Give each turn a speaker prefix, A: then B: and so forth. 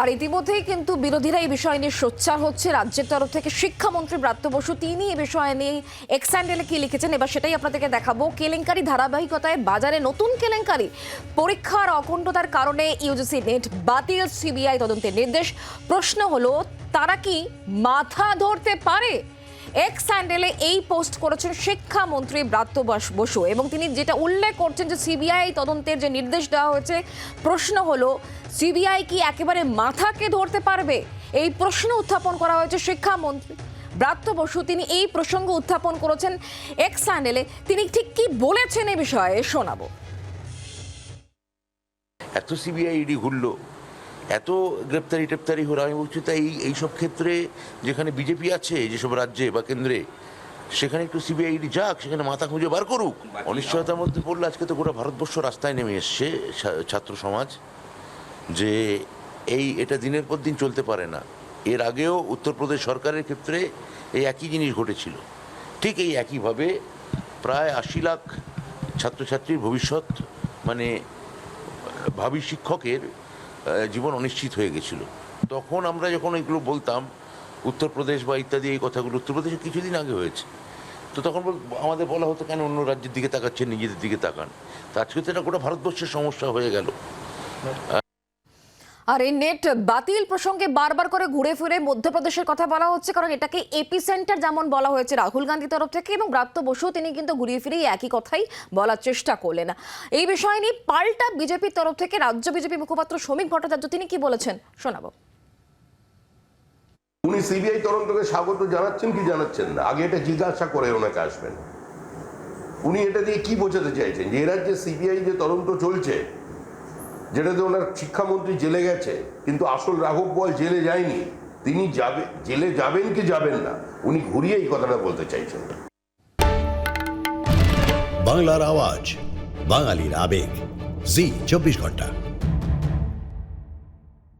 A: আর ইতিমধ্যেই কিন্তু বিরোধীরা এই বিষয় নিয়ে সোচ্চার হচ্ছে। রাজ্যের তরফ থেকে শিক্ষামন্ত্রী ব্রাত্য বসু, তিনি এই বিষয় নিয়ে এক্স্যান্ডেলে কী লিখেছেন? এবার সেটাই আপনাদেরকে দেখাবো। কেলেঙ্কারি ধারাবাহিকতায় বাজারে নতুন কেলেঙ্কারি। পরীক্ষার অখণ্ডতার কারণে ইউজিসি নেট বাতিল, সিবিআই তদন্তের নির্দেশ। প্রশ্ন হলো, তারা কি মাথা ধরতে পারে? এক্স স্যান্ডেলে এই পোস্ট করেছেন শিক্ষামন্ত্রী ব্রাত্য বাস- এবং তিনি যেটা উল্লেখ করছেন যে সিবিআই তদন্তের যে নির্দেশ দেওয়া হয়েছে, প্রশ্ন হলো সিবিআই কি একেবারে মাথাকে ধরতে পারবে? এই প্রশ্ন উত্থাপন করা হয়েছে শিক্ষামন্ত্রী ব্রাত্য বসু। তিনি এই প্রসঙ্গ উত্থাপন করেছেন এক্স স্যান্ডেলে তিনি ঠিক কি বলেছেন এ বিষয়ে? শোনাবো।
B: এত সিবিআই ইডি ঘুরলো। এত গ্রেপ্তারি টেপ্তারি হলো। আমি বলছি তাই এই এইসব ক্ষেত্রে যেখানে বিজেপি আছে যেসব রাজ্যে বা কেন্দ্রে, সেখানে একটু সিবিআইডি যাক, সেখানে মাথা খুঁজে বার করুক। অনিশ্চয়তার মধ্যে পড়লে, আজকে তো গোটা ভারতবর্ষ রাস্তায় নেমে এসছে ছাত্র সমাজ, যে এই, এটা দিনের পর দিন চলতে পারে না। এর আগেও উত্তরপ্রদেশ সরকারের ক্ষেত্রে এই একই জিনিস ঘটেছিল। ঠিক এই একইভাবে প্রায় আশি লাখ ছাত্রছাত্রীর ভবিষ্যৎ মানে ভাবি শিক্ষকের জীবন অনিশ্চিত হয়ে গেছিল। তখন আমরা যখন এগুলো বলতাম, উত্তরপ্রদেশ বা ইত্যাদি এই কথাগুলো, উত্তরপ্রদেশে কিছুদিন আগে হয়েছে। তো তখন আমাদের বলা হতো, কেন অন্য রাজ্যের দিকে তাকাচ্ছেন, নিজেদের দিকে তাকান? তো আজকে তো এটা গোটা ভারতবর্ষের সমস্যা হয়ে গেল।
A: আর এই নেট বাতিল প্রসঙ্গে বারবার করে ঘুরে ফিরে মধ্যপ্রদেশের কথা বলা হচ্ছে, কারণ এটাকে এপি সেন্টার যেমন বলা হয়েছে রাহুল গান্ধী তরফ থেকে এবং ব্রাত্য বসু তিনি কিন্তু ঘুরিয়ে ফিরে একই কথাই বলার চেষ্টা করলেন। এই বিষয় নিয়ে পাল্টা বিজেপির তরফ থেকে রাজ্য বিজেপি মুখপাত্র শ্রমিক ভট্টাচার্য, তিনি কি বলেছেন? শোনাবো।
C: উনি সিবিআই তদন্তকে স্বাগত জানাচ্ছেন কি জানাচ্ছেন না? আগে এটা জিজ্ঞাসা করে ওনাকে আসবেন। উনি এটা দিয়ে কি বোঝাতে চাইছেন? যে এ রাজ্যে সিবিআই যে তদন্ত চলছে যেটাতে ওনার শিক্ষামন্ত্রী জেলে গেছে, কিন্তু আসল রাঘব বল জেলে যায়নি। তিনি যাবে, জেলে যাবেন কি যাবেন না, উনি ঘুরিয়ে এই কথাটা বলতে চাইছেন।
D: বাংলার আওয়াজ, বাঙালির আবেগ। জি, চব্বিশ ঘণ্টা।